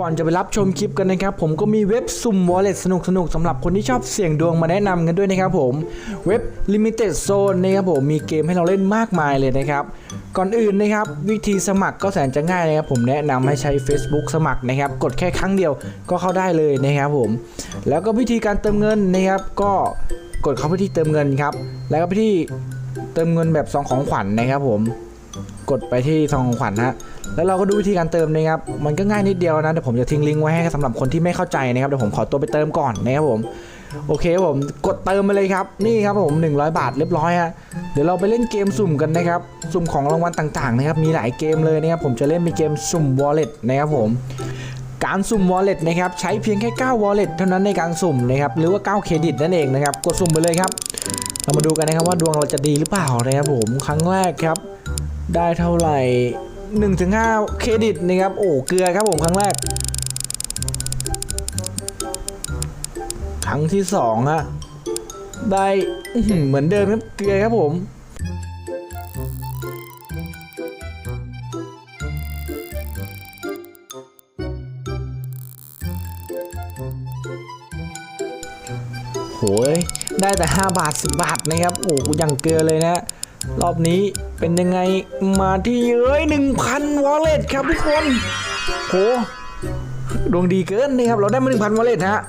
ก่อนจะไปรับชมคลิปกันนะครับ ผมก็มีเว็บสุ่ม wallet สนุกๆสำหรับคนที่ชอบเสี่ยงดวงมาแนะนำกันด้วยนะครับผมเว็บ limited zone นะครับผมมีเกมให้เราเล่นมากมายเลยนะครับ ก่อนอื่นนะครับวิธีสมัครก็แสนจะง่ายนะครับผมแนะนำให้ใช้ Facebook สมัครนะครับ กดแค่ครั้งเดียวก็เข้าได้เลยนะครับผม แล้วก็วิธีการเติมเงินนะครับ ก็กดเข้าไปที่เติมเงินครับ แล้วก็ไปที่เติมเงินแบบซองของขวัญนะครับผม กดไปที่ซองของขวัญฮะ แล้วเราก็ดูวิธีการเติมนะครับ มันก็ง่ายนิดเดียวนะ เดี๋ยวผมจะทิ้งลิงก์ไว้ให้สำหรับคนที่ไม่เข้าใจนะครับ เดี๋ยวผมขอตัวไปเติมก่อนนะครับผม โอเคครับผมกดเติมมาเลยครับ นี่ครับผม 100 บาทเรียบร้อยฮะ เดี๋ยวเราไปเล่นเกมสุ่มกันนะครับ สุ่มของรางวัลต่างๆนะครับ มีหลายเกมเลยนะครับ ผมจะเล่นเป็นเกมสุ่ม wallet นะครับผมการสุ่ม wallet นะครับใช้เพียงแค่ 9 wallet เท่านั้นในการสุ่มนะครับหรือว่า 9 เครดิตนั่นเองนะครับกดสุ่มไปเลยครับ เรามาดูกันนะครับว่าดวงเราจะดีหรือเปล่านะครับผมครั้งแรกครับ ได้เท่าไหร่ 1ถึง5เครดิตนะครับ โอ้เกลือครับผมครั้งแรก ครั้งที่2ฮะได้เหมือนเดิมครับเกลือครับผมโหยได้แต่ 5 บาท 10 บาทนะครับ โอ้โหยังเกลือเลยนะ รอบนี้ เป็นยังไงมาที่เอ้ย1,000วอลเล็ตครับทุกคนโหดวงดีเกินนะครับเราได้มา1,000วอลเล็ตฮะ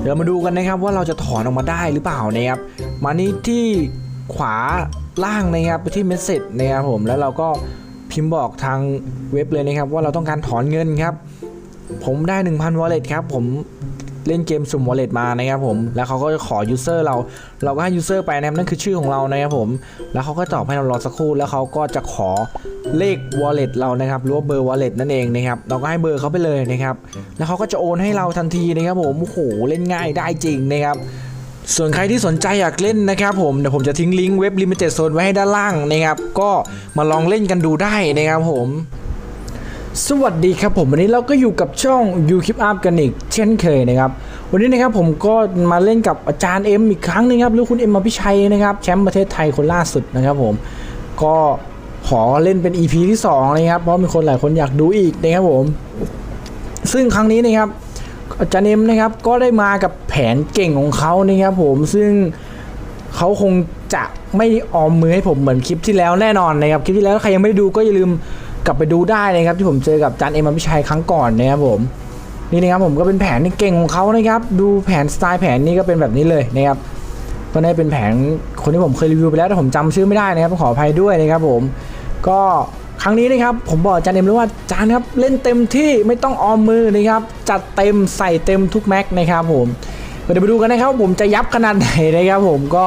เดี๋ยวมาดูกันนะครับว่าเราจะถอนออกมาได้หรือเปล่านะครับมานี่ที่ขวาล่างนะครับไปที่เมสเซจนะครับผมแล้วเราก็พิมพ์บอกทางเว็บเลยนะครับ ว่าเราต้องการถอนเงินครับ ผมได้ 1,000 wallet ครับ ผม เล่นเกมสุ่ม wallet มานะครับผม แล้วเขาก็จะขอ user เรา เราก็ให้ user ไปนะครับนั่นคือชื่อของเรานะครับผม แล้วเขาก็ตอบให้เรารอสักครู่ แล้วเขาก็จะขอเลข wallet เรานะครับ หรือว่าเบอร์ wallet นั่นเองนะครับ เราก็ให้เบอร์เขาไปเลยนะครับ แล้วเขาก็จะโอนให้เราทันทีนะครับผม โอ้โห เล่นง่ายได้จริงนะครับส่วนใครที่สนใจอยากเล่นนะครับผมเดี๋ยวผมจะทิ้งลิงก์เว็บ Limited Zone ไว้ให้ด้านล่างนะครับ ก็มาลองเล่นกันดูได้นะครับผม สวัสดีครับผมวันนี้เราก็อยู่กับช่อง You Keep Up กันอีกเช่นเคยนะครับ วันนี้นะครับผมก็มาเล่นกับอาจารย์เอ็มอีกครั้งหนึงครับหรือคุณเอ็มอภิชัยนะครับแชมป์ประเทศไทยคนล่าสุดนะครับผมก็ขอเล่นเป็น EP ที่2นะครับเพราะมีคนหลายคนอยากดูอีกนะครับผม ซึ่งครั้งนี้นะครับอาจารย์เอ็มนะครับก็ได้มากับแผนเก่งของเขานะครับผมซึ่งเขาคงจะไม่ออมมือให้ผมเหมือนคลิปที่แล้วแน่นอนนะครับคลิปที่แล้วใครยังไม่ได้ดูก็อย่าลืม กลับไปดูได้นะครับที่ผมเจอกับจานเอ็มอภิชัยครั้งก่อนนะครับผมนี่นะครับผมก็เป็นแผนเก่งของเขานะครับดูแผนสไตล์แผนนี้ก็เป็นแบบนี้เลยนะครับก็ได้เป็นแผนคนที่ผมเคยรีวิวไปแล้วแต่ผมจำชื่อไม่ได้นะครับขออภัยด้วยนะครับผมก็ครั้งนี้นะครับผมบอกจานเอ็มเลยว่าจานครับเล่นเต็มที่ไม่ต้องออมมือนะครับจัดเต็มใส่เต็มทุกแม็กนะครับผมเดี๋ยวไปดูกันนะครับผมจะยับขนาดไหนนะครับผมก็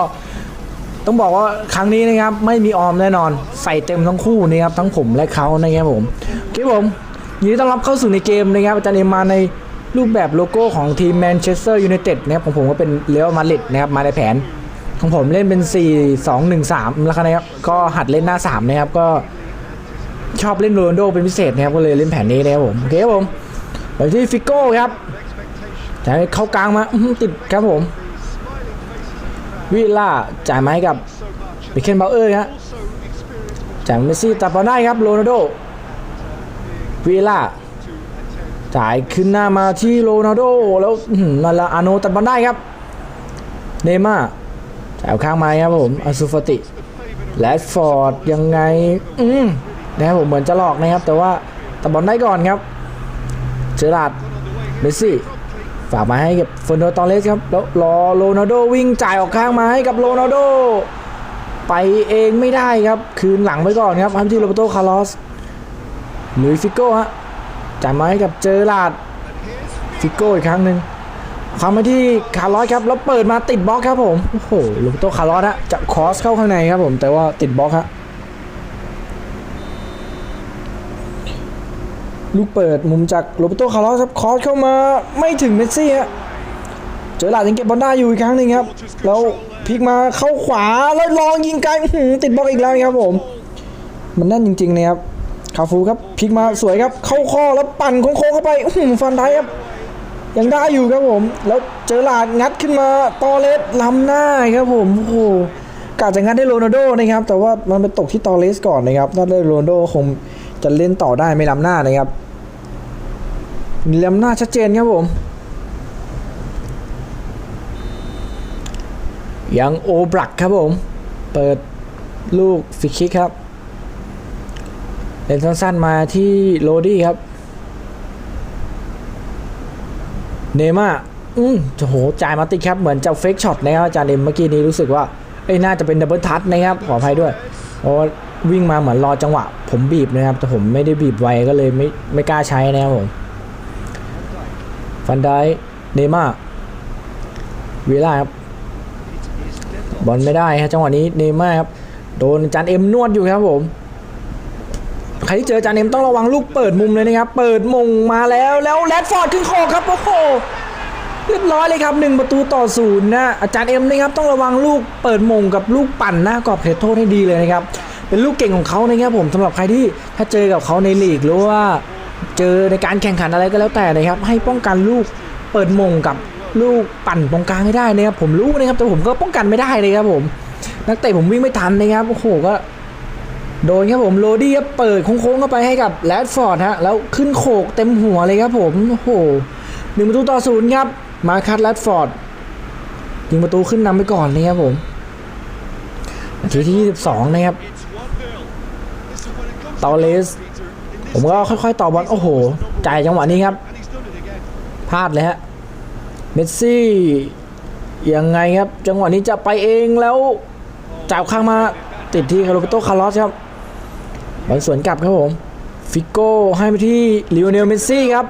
ต้องบอกว่าครั้งนี้นะครับไม่มีออมแน่นอนใส่เต็มทั้งคู่นะครับทั้งผมและเขานะครับผมโอเคผมยินดีต้อนรับเข้าสู่ในเกมนะครับอาจารย์เอ็มมาในรูปแบบโลโก้ของทีมแมนเชสเตอร์ยูไนเต็ดนะครับของผมก็เป็นเรอัลมาดริดนะครับมาในแผน ของผมเล่นเป็น 4 2 1 3แล้วนะครับก็หัดเล่นหน้า 3 นะครับก็ชอบเล่นโรนโดเป็นพิเศษนะครับก็เลยเล่นแผนนี้นะครับผมโอเคครับผมไปที่ฟิโก้ครับจะให้เข้ากลางมาติดครับผม วิลล่าจ่ายมาให้กับเบคเคนเบลเออร์ฮะจ่ายเมสซี่ตัดบอลได้ครับโรนัลโดวิลล่าจ่ายขึ้นหน้ามาที่โรนัลโดแล้วนั่นละอาโนตัดบอลได้ครับเนม่าจ่ายเอาข้างมาครับผมอันซูฟติแลดฟอร์ดยังไงอืมนะครับผมเหมือนจะหลอกนะครับ แต่ว่าตัดบอลได้ก่อนครับเจอราร์ดเมสซี่ ฝากมาให้กับเฟอร์นันโดตอเรสครับแล้วรอโรนัลโดวิ่งจ่ายออกข้างมาให้กับโรนัลโดไปเองไม่ได้ครับ คืนหลังไปก่อนครับให้ที่โรเบโตคาร์ลอสลุยฟิโก้ฮะจ่ายมาให้กับเจอราดฟิโก้อีกครั้งหนึ่งคำมาที่คาร์ลอสครับแล้วเปิดมาติดบล็อกครับผมโอ้โหโรเบโตคาร์ลอสฮะจะคอสเข้าข้างในครับผมแต่ว่าติดบล็อกฮะ ลูกเปิดมุมจากโรเบโตคาร์ลอสครับคอสเข้ามาไม่ถึงเมสซี่ฮะเจอหลาดยังเก็บบอลได้อยู่อีกครั้งหนึ่งครับแล้วพลิกมาเข้าขวาแล้วลองยิงไกลติดบล็อกอีกแล้วครับผม มันแน่นจริงๆนะครับคาฟูครับพลิกมาสวยครับเข้าข้อแล้วปั่นโค้งเข้าไปหือฟันได้ครับยังได้อยู่ครับผม แล้วเจอหลาดงัดขึ้นมาตอเลสล้ำหน้าครับผมโอ้โหกาจะงัดให้โรนัลโดนะครับแต่ว่ามันไปตกที่ตอเลสก่อนนะครับถ้าได้โรนัลโดคง จะเล่นต่อได้ไม่ล้ำหน้านะครับมีลำหน้าชัดเจนครับผม ยังโอบลักครับผม เปิดลูกฟรีคิกครับเล่นสั้นๆมาที่โรดี้ครับ เนม่าอืมโอ้โหจ่ายมาติครับ เหมือนจะเฟกช็อตนะครับอาจารย์เอ็มเมื่อกี้นี้รู้สึกว่า เอ้ยน่าจะเป็นดับเบิลทัชนะครับ ขออภัยด้วยเพราะ วิ่งมาเหมือนรอจังหวะ ผมบีบนะครับ แต่ผมไม่ได้บีบไวก็เลยไม่ไม่กล้าใช้นะครับผมฟันไดเนม่าวีล่าครับบอลไม่ได้ครับจังหวะนี้เนม่าครับโดนอาจานเอ็มนวดอยู่ครับผมใครที่เจออาจานเอ็มต้องระวังลูกเปิดมุมเลยนะครับ เปิดมงมาแล้วแล้วแรดฟอร์ดขึ้นโคอครับโอ้โหเรียบร้อยเลยครับหนึ่งประตูต่อศูนย์นะอาจารย์เอ็มนะครับต้องระวังลูกเปิดมงกับลูกปั่นหน้ากรอบเขตโทษให้ดีเลยนะครับ เป็นลูกเก่งของเขานะครับผมสำหรับใครที่ถ้าเจอกับเขาในลีกหรือว่าเจอในการแข่งขันอะไรก็แล้วแต่นะครับ ให้ป้องกันลูกเปิดมงกับลูกปั่นตรงกลางให้ได้นะครับผมรู้นะครับแต่ผมก็ป้องกันไม่ได้เลยครับผมนักเตะผมวิ่งไม่ทันนะครับโอ้โหก็โดนครับผมโรดี้ครับเปิดโค้งๆเข้าไปให้กับแรดฟอร์ดฮะแล้วขึ้นโขกเต็มหัวเลยครับผมโอ้โหหนึ่งประตูต่อศูนย์ครับมาคัตแรดฟอร์ดยิงประตูขึ้นนำไปก่อนเลยครับผมนาทีที่ 22 นะครับ ตอเลสผมก็ค่อยๆต่อบอลโอ้โหจ่ายจังหวะนี้ครับพลาดเลยฮะเมสซี่ยังไงครับ จังหวะนี้จะไปเองแล้วจ่ายข้างมาติดที่คาร์โลโตคาร์ลอสครับบอลสวนกลับครับผมฟิโก้ให้ไปที่ลิโอเนลเมสซี่ครับ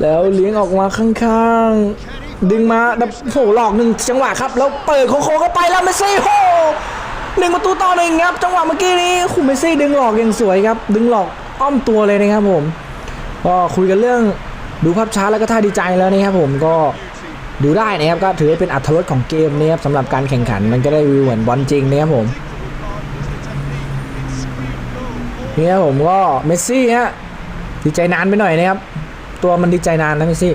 แล้วเลี้ยงออกมาข้างๆ ดึงมาแบบโอ้โหหลอกหนึ่งจังหวะครับ แล้วเปิดโค้งเข้าไปแล้วเมสซี่โอ้ หนึ่งประตูต่อหนึ่งครับ จังหวะเมื่อกี้นี้คุณเมซี่ดึงหลอกอย่างสวยครับ ดึงหลอกอ้อมตัวเลยนะครับผม ก็คุยกันเรื่องดูภาพช้าแล้วก็ท่าดีใจแล้วนะครับผมก็ดูได้นะครับก็ถือเป็นอัตรสของเกมนะครับสำหรับการแข่งขันมันก็ได้วิวเหมือนบอลจริงนะครับผมนี่ครับผมก็เมสซี่ฮะดีใจนานไปหน่อยนะครับ ตัวมันดีใจนานนะเมสซี่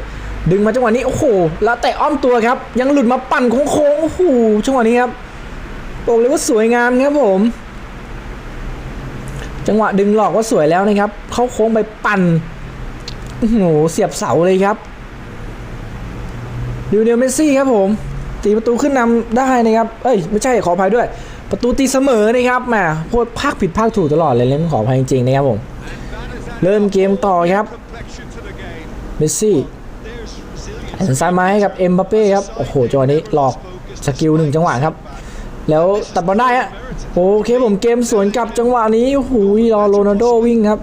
ดึงมาจังหวะนี้โอ้โหแล้วแต่อ้อมตัวครับ ยังหลุดมาปั่นโค้งๆโอ้โหจังหวะนี้ครับ บอกเลยว่าสวยงามครับผม จังหวะดึงหลอกว่าสวยแล้วนะครับ เข้าโค้งไปปั่นโอ้โหเสียบเสาเลยครับลิวเนลเมสซี่ครับผมตีประตูขึ้นนำได้นะครับ เอ้ยไม่ใช่ขออภัยด้วย ประตูตีเสมอนะครับแหมพูดภาคผิดภาคถูกตลอดเลยเล่นขออภัยจริงๆนะครับผม เริ่มเกมต่อครับ เมสซี่สันซานมาให้กับเอ็มบัปเป้ครับ โอ้โหจังหวะนี้หลอกสกิลหนึ่งจังหวะครับ แล้วตัดบอลได้ฮะโอเคผมเกมสวนกลับจังหวะนี้โอ้โหรอโรนัลโดวิ่งครับ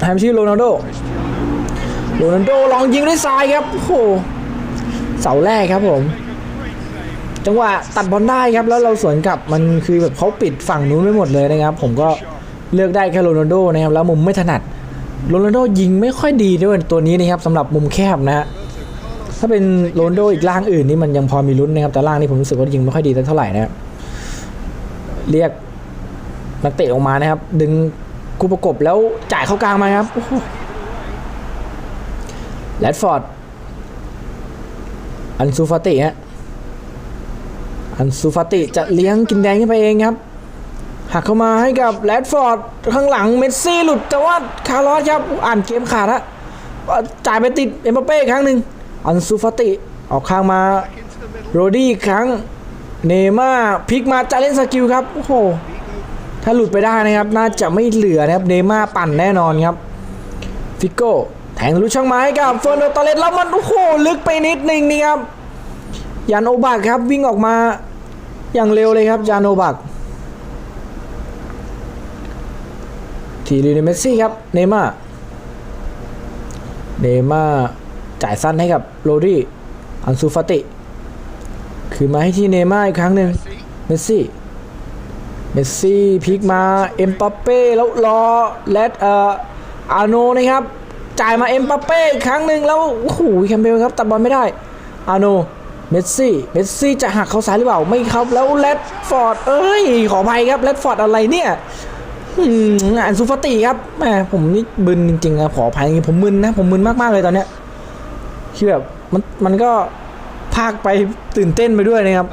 แฮมชื่อโรนัลโดโรนัลโดลองยิงด้วยซ้ายครับโอ้โหเสาแรกครับผม จังหวะตัดบอลได้ครับแล้วเราสวนกลับมันคือแบบเขาปิดฝั่งนู้นไม่หมดเลยนะครับ ผมก็เลือกได้แค่โรนัลโดนะครับแล้วมุมไม่ถนัดโรนัลโดยิงไม่ค่อยดีด้วยตัวนี้นะครับสำหรับมุมแคบนะฮะ ถ้าเป็นโรนโดอีกล่างอื่นนี่มันยังพอมีลุ้นนะครับ แต่ล่างนี่ผมรู้สึกว่ายิงไม่ค่อยดีเท่าไหร่นะครับเรียกนักเตะออกมานะครับ ดึงคู่ประกบแล้วจ่ายเข้ากลางมาครับแรดฟอร์ด อันซูฟาติฮะ อันซูฟาติจะเลี้ยงกินแดงขึ้นไปเองครับ หักเข้ามาให้กับแรดฟอร์ด ข้างหลังเมสซี่หลุดแต่ว่าคาร์ลอสครับ อ่านเกมขาดฮะจ่ายไปติดเอ็มบัปเป้อีกครั้งหนึ่ง อันซูฟาติ ออกข้างมา โรดี้อีกครั้ง เนม่าพลิกมาจะเล่นสกิลครับ โอ้โห ถ้าหลุดไปได้นะครับ น่าจะไม่เหลือนะครับ เนม่าปั่นแน่นอนครับ ฟิโก้แทงลุช่างไม้กับเฟอร์นันตอเลสแล้วมันโอ้โห ลึกไปนิดนึงนี่ครับ ยานโอบักครับวิ่งออกมาอย่างเร็วเลยครับยานโอบักทีลีเนเมสซี่ครับ เนม่า เนม่า จ่ายสั้นให้กับโรดี้อันซูฟาติคือมาให้ที่เนม่าอีกครั้งหนึ่งเมสซี่เมสซี่พลิกมาเอ็มปัปเป้แล้วรอแลดเอ่ออาโนนะครับ จ่ายมาเอ็มปัปเป้อีกครั้งหนึ่งแล้วโอ้โหแคมเบลครับตัดบอลไม่ได้อาโนเมสซี่เมสซี่จะหักเขาซ้ายหรือเปล่าไม่ครับแล้วแรดฟอร์ดเอ้ยขออภัยครับแรดฟอร์ดอะไรเนี่ยอืมอ่านซูฟติครับแหมผมนี่บึนจริงๆอะขออภัยจริงผมมึนนะผมมึนมากๆเลยตอนเนี้ย คือแบบมันมันก็พากไปตื่นเต้นไปด้วยนะครับ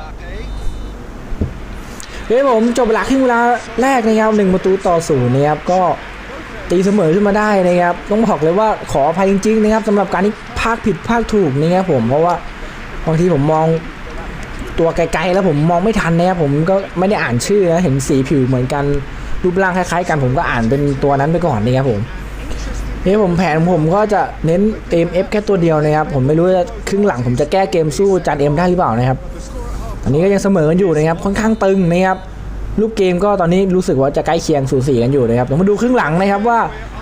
เฮ้ยผมจบเวลาครึ่งเวลาแรกนะครับหนึ่งประตูต่อศูนย์นะครับก็ตีเสมอขึ้นมาได้นะครับ ต้องบอกเลยว่าขออภัยจริงๆนะครับสำหรับการที่ภาคผิดภาคถูกนะครับผมเพราะว่าบางทีผมมองตัวไกลๆแล้วผมมองไม่ทันนะครับผมก็ไม่ได้อ่านชื่อนะเห็นสีผิวเหมือนกันรูปร่างคล้ายๆกันผมก็อ่านเป็นตัวนั้นไปก่อนนะครับผม นี่ผมแผนผมก็จะเน้นเอ็มเอฟแค่ตัวเดียวนะครับ ผมไม่รู้ว่าครึ่งหลังผมจะแก้เกมสู้จานเอ็มได้หรือเปล่านะครับตอนนี้ก็ยังเสมอกันอยู่นะครับค่อนข้างตึงนะครับลูกเกมก็ตอนนี้รู้สึกว่าจะใกล้เคียงสูสีกันอยู่นะครับเดี๋ยวมาดูครึ่งหลังนะครับว่า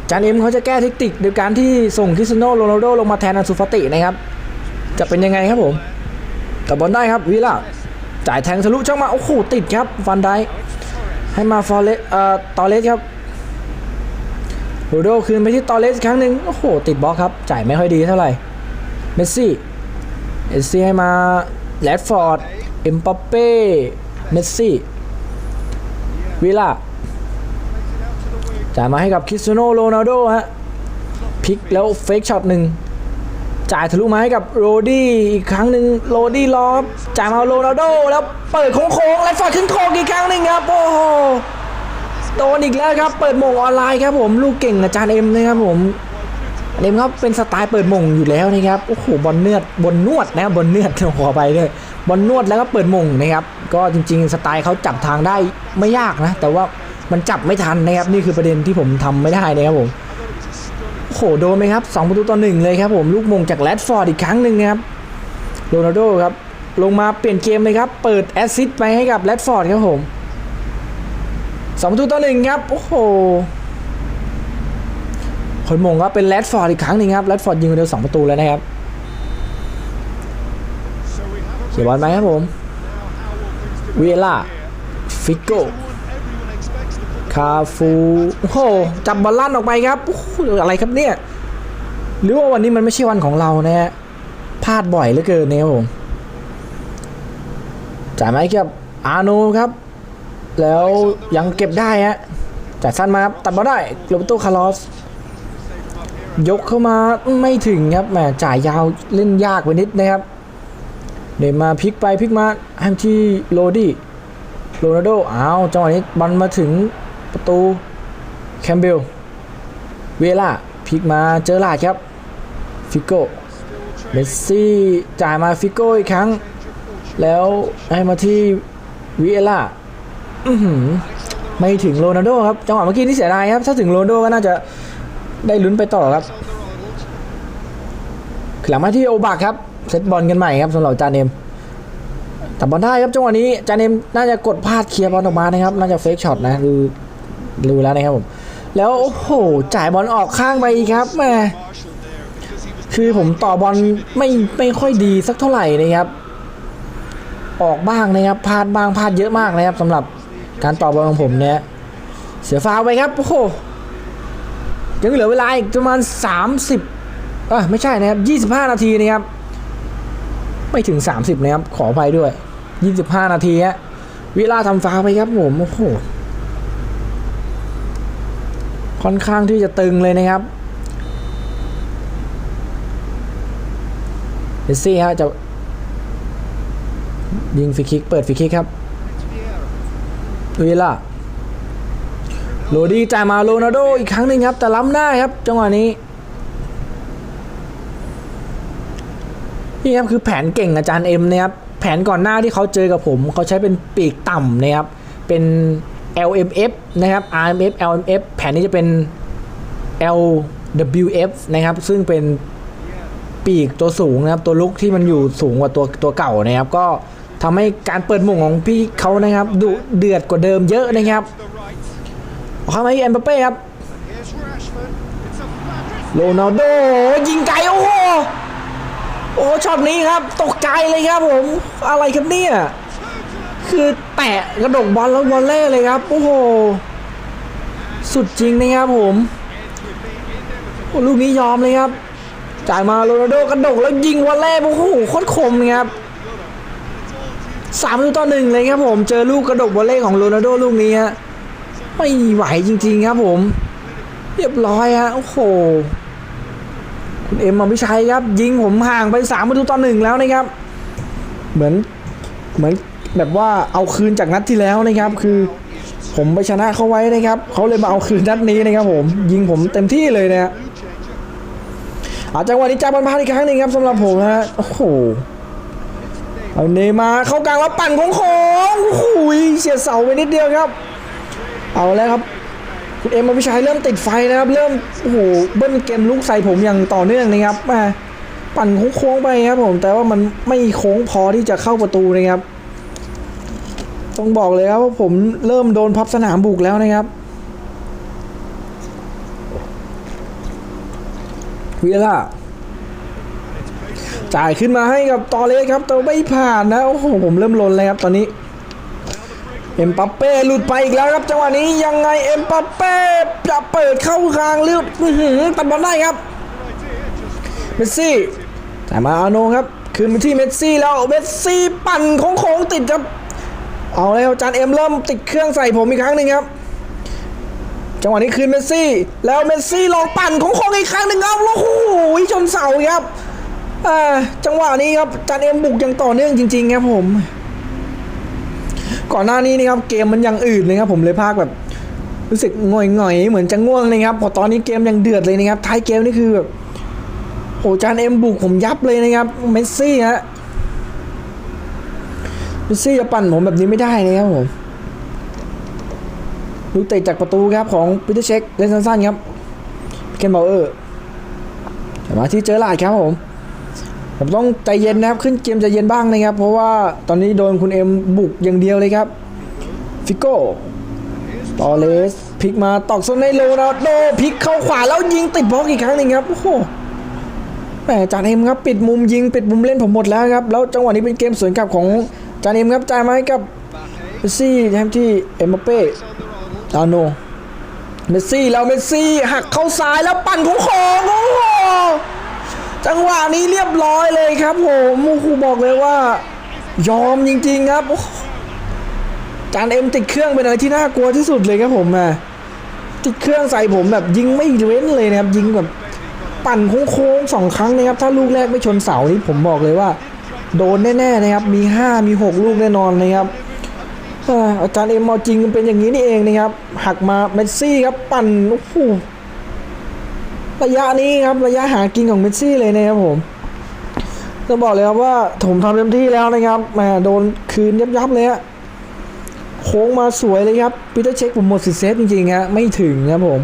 จานเอ็มเขาจะแก้เทคนิคโดยการที่ส่งคริสเตียโนโรนัลโดลงมาแทนอันซูฟาตินะครับ จะเป็นยังไงครับผมแต่บอลได้ครับวิล่าจ่ายแทงทะลุช่องมาโอ้โหติดครับฟันได้ให้มาฟอเรสเอ่อตอเลสครับ โรนโดคืนไปที่ตอเลสอีกครั้งหนึ่งโอ้โห ติดบล็อกครับ จ่ายไม่ค่อยดีเท่าไหร่ เมสซี่ เมสซี่ให้มาแรดฟอร์ด เอ็มบัปเป้ เมสซี่ วิล่า จ่ายมาให้กับคริสเตียโนโรนัลโดฮะ พิกแล้วเฟกช็อตหนึ่ง จ่ายทะลุมาให้กับโรดี้อีกครั้งหนึ่งโรดี้ลอมจ่ายมาโรนัลโดแล้วเปิดโค้งๆและฟอร์ดขึ้นโค้งอีกครั้งหนึ่งครับ โอ้โห โดนอีกแล้วครับ เปิดหมงออนไลน์ครับผมลูกเก่งอาจารย์เอ็มนะครับผมเอ็มครับเป็นสไตล์เปิดหมงอยู่แล้วนะครับโอ้โหบอลเนื้อดบนนวดนะครับบนเนื้อดขอไปด้วยบอลนวดแล้วก็เปิดหมงนะครับ ก็จริง ๆ สไตล์เขาจับทางได้ไม่ยากนะ แต่ว่ามันจับไม่ทันนะครับนี่คือประเด็นที่ผมทำไม่ได้นะครับผมโอ้โหโดนไหมครับ2ประตูต่อหนึ่งเลยครับผมลูกมงจากแรดฟอร์ดอีกครั้งหนึ่งนะครับโรนัลโดครับลงมาเปลี่ยนเกมเลยครับ เปิดแอสซิสต์ไปให้กับแรดฟอร์ดครับผม สองประตูต่อหนึ่งครับ โอ้โหคนมงก็เป็นแรดฟอร์ดอีกครั้งหนึ่งครับแรดฟอร์ดยิงไปเดียวสองประตูแล้วนะครับเขียนบอลไหมครับผมเวล่าฟิโกคาฟูโอ้โหจับบอลลั่นออกไปครับออะไรครับเนี่ยหรือว่าวันนี้มันไม่ใช่วันของเรานะฮะพลาดบ่อยเหลือเกินเนี่ยผมจ่ายไหมาให้กับอาโนครับ แล้วยังเก็บได้ฮะจ่ายสั้นมาครับตัดบอลได้โรเบโตคาร์ลอสยกเข้ามาไม่ถึงครับแหมจ่ายยาวเล่นยากไปนิดนะครับเดี๋ยวมาพลิกไปพลิกมาให้ที่โรดี้โรนัลโดอ้าวจังหวะนี้บอลมาถึงประตูแคมเบลเวล่าพลิกมาเจอลาดครับฟิโก้เมสซี่จ่ายมาฟิโก้อีกครั้ง แล้วให้มาที่เวล่า ไม่ถึงโรนัลโดครับจังหวะเมื่อกี้นี่เสียดายครับ ถ้าถึงโรนัลโดก็น่าจะได้ลุ้นไปต่อครับหลังมาที่โอบากครับเซตบอลกันใหม่ครับสำหรับจานเนมแต่บอลได้ครับจังหวะนี้จานเนมน่าจะกดพลาดเคลียร์บอลออกมานะครับ น่าจะเฟกช็อตนะดูดูแล้วนะครับผมแล้วโอ้โหจ่ายบอลออกข้างไปครับแม่คือผมต่อบอลไม่ไม่ค่อยดีสักเท่าไหร่นะครับ ออกบ้างนะครับพลาดบ้างพลาดเยอะมากนะครับสำหรับ การต่อบอลของผมเนี่ย เสียฟาวไปครับโอ้โหยังเหลือเวลาอีกประมาณ 30อะไม่ใช่นะครับ25 นาทีนะครับ ไม่ถึง 30 นะครับ ขออภัยด้วย 25 นาทีฮะเวลาทำฟาวไปครับผมโอ้โหค่อนข้างที่จะตึงเลยนะครับเมสซี่ฮะจะยิงฟรีคิกเปิดฟรีคิกครับ เวล่าโรดี้จ่ายมาโรนัลโดอีกครั้งหนึ่งครับ แต่ล้ำหน้าครับ จังหวะนี้ นี่ครับคือแผนเก่งอาจารย์เอ็มนะครับ แผนก่อนหน้าที่เขาเจอกับผม เขาใช้เป็นปีกต่ำนะครับ เป็น LMF นะครับ RMF LMF แผนนี้จะเป็น LWF นะครับ ซึ่งเป็นปีกตัวสูงนะครับ ตัวลุกที่มันอยู่สูงกว่าตัวตัวเก่านะครับ ก็ ทำให้การเปิดหม่งของพี่เขานะครับดุเดือดกว่าเดิมเยอะนะครับเอาเข้ามาที่เอ็มบัปเป้ครับโรนัลโดยิงไกลโอ้โหโอ้ช็อตนี้ครับ ตกใจเลยครับผม อะไรครับเนี่ย คือแตะกระดกบอลแล้ววอลเล่เลยครับ โอ้โห สุดจริงนะครับผมโอ้ลูกนี้ยอมเลยครับ จ่ายมาโรนัลโดกระดกแล้วยิงวอลเล่โอ้โหโคตรคมครับ สามต่อหนึ่งเลยครับผมเจอลูกกระดกวอลเล่ของโรนัลโดลูกนี้ฮะไม่ไหวจริง ๆ ครับผม เรียบร้อยฮะโอ้โหคุณเอ็มมาพิชัยครับ ยิงผมห่างไปสามประตูต่อหนึ่งแล้วนะครับ เหมือนเหมือนแบบว่าเอาคืนจากนัดที่แล้วนะครับ คือผมไปชนะเขาไว้นะครับเขาเลยมาเอาคืนนัดนี้นะครับ ผม ยิงผมเต็มที่เลยนะฮะอาจังหวะนี้จ่ายบอลพลาดอีกครั้งหนึ่งครับสำหรับผมฮะโอ้โห เอาเนยมาเข้ากลางแล้วปั่นของของโอ้โหเสียเสาไปนิดเดียวครับ เอาแล้วครับคุณเอ็มอภิชัยเริ่มติดไฟนะครับ เริ่มโอ้โหเบิ้ลเกมลุกใส่ผมอย่างต่อเนื่องนะครับมาปั่นโค้งๆไปครับผมแต่ว่ามันไม่โค้งพอที่จะเข้าประตูนะครับ ต้องบอกเลยครับว่าผมเริ่มโดนพับสนามบุกแล้วนะครับวิล่า จ่ายขึ้นมาให้กับตอเลสครับแต่ไม่ผ่านนะโอ้โหผมเริ่มลนเลยครับตอนนี้เอ็มปัปเป้หลุดไปอีกแล้วครับจังหวะนี้ยังไงเอ็มปัปเป้จะเปิดเข้าคางหรืออื้อหือตัดบอลได้ครับเมสซี่แต่มาอาโนครับคืนไปที่เมสซี่แล้วเมสซี่ปั่นโค้งติดครับเอาแล้วจานเอ็มเริ่มติดเครื่องใส่ผมอีกครั้งหนึ่งครับจังหวะนี้คืนเมสซี่แล้วเมสซี่ลองปั่นโค้งอีกครั้งหนึ่งครับโอ้โหชนเสาครับ จังหวะนี้ครับจานเอ็มบุกย่างต่อเนื่องจริง ๆ ครับผม ก่อนหน้านี้นี่ครับเกมมันยังอื่นเลยครับผมเลยพากแบบรู้สึกง่อยๆเหมือนจะง่วงเลยครับพอตอนนี้เกมยังเดือดเลยนะครับท้ายเกมนี่คือแบบโอ้จานเอ็มบุกผมยับเลยนะครับเมสซี่ฮะเมสซี่จะปั่นผมแบบนี้ไม่ได้นะครับผมลูกเตะจากประตูครับของปีเตอร์เช็คเล่นสั้นๆครับเคนบอลเออร์มาที่เจอหลาดครับผม ผมต้องใจเย็นนะครับขึ้นเกมใจเย็นบ้างนะครับ เพราะว่าตอนนี้โดนคุณเอ็มบุกอย่างเดียวเลยครับ ฟิโก้ตอเลสพลิกมาตอกส้นให้โรนัลโดพลิกเข้าขวาแล้วยิงติดบล็อกอีกครั้งหนึ่งครับโอ้โหแหมจานเอ็มครับปิดมุมยิงปิดมุมเล่นผมหมดแล้วครับแล้วจังหวะนี้เป็นเกมสวนกลับของจานเอ็มครับจ่ายมาให้กับเมสซี่แทนที่เอ็มเป้ดาโนเมสซี่แล้วเมสซี่หักเข้าซ้ายแล้วปั่นของของโอ้โห จังหวะนี้เรียบร้อยเลยครับผมโอ้โหบอกเลยว่า ยอมจริง ๆ ครับอ้โหจานเอ็มติดเครื่องเป็นอะไรที่น่ากลัวที่สุดเลยครับผมอะติดเครื่องใส่ผมแบบยิงไม่เว้นเลยนะครับ ยิงแบบปั่นโค้งๆสองครั้งนะครับ ถ้าลูกแรกไม่ชนเสานี่ผมบอกเลยว่า โดนแน่ๆนะครับ มี 5 มี 6 ลูกแน่นอนนะครับอาจารย์เอ็มเอาจริงเป็นอย่างนี้นี่เองนะครับหักมาเมสซี่ครับปั่นโอ้โห ระยะนี้ครับระยะหากินของเมสซี่เลยนะครับผมต้องบอกเลยครับว่าผมทำเต็มที่แล้วนะครับแหมโดนคืนยับยับเลยฮะโค้งมาสวยเลยครับปีเตอร์เช็คผมหมดสิทธิ์เซฟจริงๆฮะไม่ถึงครับผม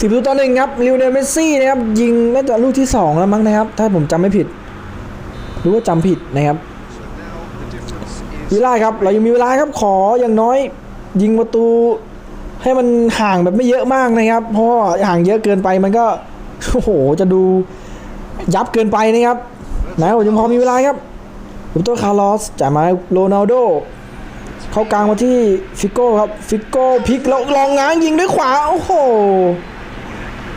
สิบประตูต่อหนึ่งครับลิวเนลเมสซี่นะครับยิงน่าจะลูกที่สองแล้วมั้งนะครับ ถ้าผมจำไม่ผิดหรือว่าจำผิดนะครับวิลาครับ เรายังมีเวลาครับขออย่างน้อย ยิงประตู ให้มันห่างแบบไม่เยอะมากนะครับ เพราะห่างเยอะเกินไปมันก็โอ้โหจะดูยับเกินไปนะครับนะผมยังพอมีเวลาครับผมตัวคาร์ลอสจ่ายมาโรนัลโดเข้ากลางมาที่ฟิโก้ครับฟิโก้พลิกแล้วลองง้างยิงด้วยขวาโอ้โห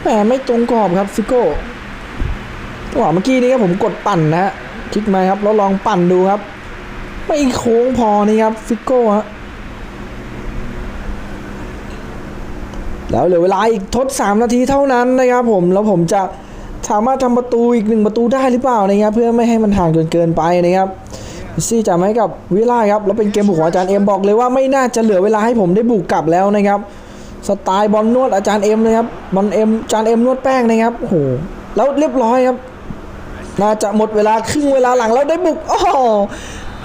แหมไม่ตรงกรอบครับฟิโก้จังหวะเมื่อกี้นี้ครับผมกดปั่นนะฮะคลิกมาครับแล้วลองปั่นดูครับ ไม่โค้งพอนี่ครับฟิโก้ฮะ แล้วเหลือเวลาอีกทด 3 นาทีเท่านั้นนะครับผมแล้วผมจะสามารถทำประตูอีกหนึ่งประตูได้หรือเปล่านะครับเพื่อไม่ให้มันห่างจนเกินไปนะครับซี่จะให้กับวิล่าครับแล้วเป็นเกมบุกของอาจารย์เอ็มบอกเลยว่าไม่น่าจะเหลือเวลาให้ผมได้บุกกลับแล้วนะครับสไตล์บอลนวดอาจารย์เอ็มนะครับบอลเอ็มอาจารย์เอ็มนวดแป้งนะครับโอ้โหแล้วเรียบร้อยครับ น่าจะหมดเวลาครึ่งเวลาหลังแล้วได้บุกโอ้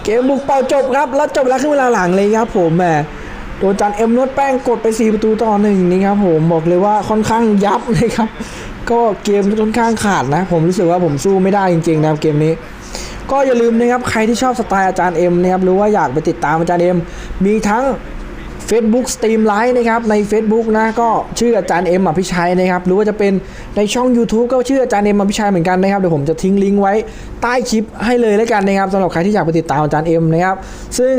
เกมบุกเป่าจบครับแล้วจบเวลาครึ่งเวลาหลังเลยครับผมแหม โดนจันเอ็มนวดแป้งกดไป 4 ประตูต่อหนึ่งนี่ครับผมบอกเลยว่าค่อนข้างยับนะครับ ก็เกมค่อนข้างขาดนะ ผมรู้สึกว่าผมสู้ไม่ได้จริงๆนะครับเกมนี้ ก็อย่าลืมนะครับใครที่ชอบสไตล์อาจารย์เอ็มนะครับหรือว่าอยากไปติดตามอาจารย์เอ็มมีทั้ง Facebook Stream Live นะครับใน Facebook นะก็ชื่ออาจารย์เอ็มอภิชัยนะครับหรือว่าจะเป็นในช่อง YouTube ก็ชื่ออาจารย์เอ็มอภิชัยเหมือนกันนะครับเดี๋ยวผมจะทิ้งลิงก์ไว้ใต้คลิปให้เลยแล้วกันนะครับสำหรับใครที่อยากไปติดตามอาจารย์เอ็มนะครับซึ่ง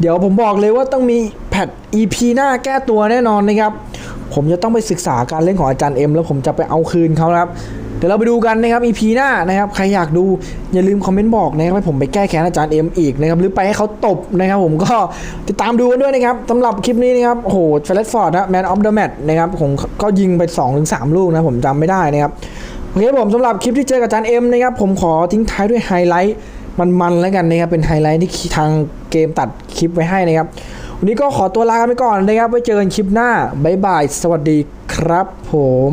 เดี๋ยวผมบอกเลยว่าต้องมีแพท EP หน้าแก้ตัวแน่นอนนะครับผมจะต้องไปศึกษาการเล่นของอาจารย์เอ็มแล้วผมจะไปเอาคืนเขาครับ เดี๋ยวเราไปดูกันนะครับ EP หน้านะครับ ใครอยากดูอย่าลืมคอมเมนต์บอกนะครับให้ผมไปแก้แค้นอาจารย์เอ็มอีกนะครับ หรือไปให้เขาตบนะครับ ผมก็ติดตามดูกันด้วยนะครับสำหรับคลิปนี้นะครับโอ้โหเฟลฟอร์ดนะแมนออฟเดอะแมตนะครับผมก็ยิงไป 2-3ถึงลูกนะผมจำไม่ได้นะครับโอเคผมสำหรับคลิปที่เจอกับอาจารย์เอ็มนะครับผมขอทิ้งท้ายด้วยไฮไลท์มันๆแล้วกันนะครับเป็นไฮไลท์ที่ทางเกมตัดคลิปไว้ให้นะครับวันนี้ก็ขอตัวลาไปก่อนนะครับไว้เจอกันคลิปหน้าบ๊ายบายสวัสดีครับผม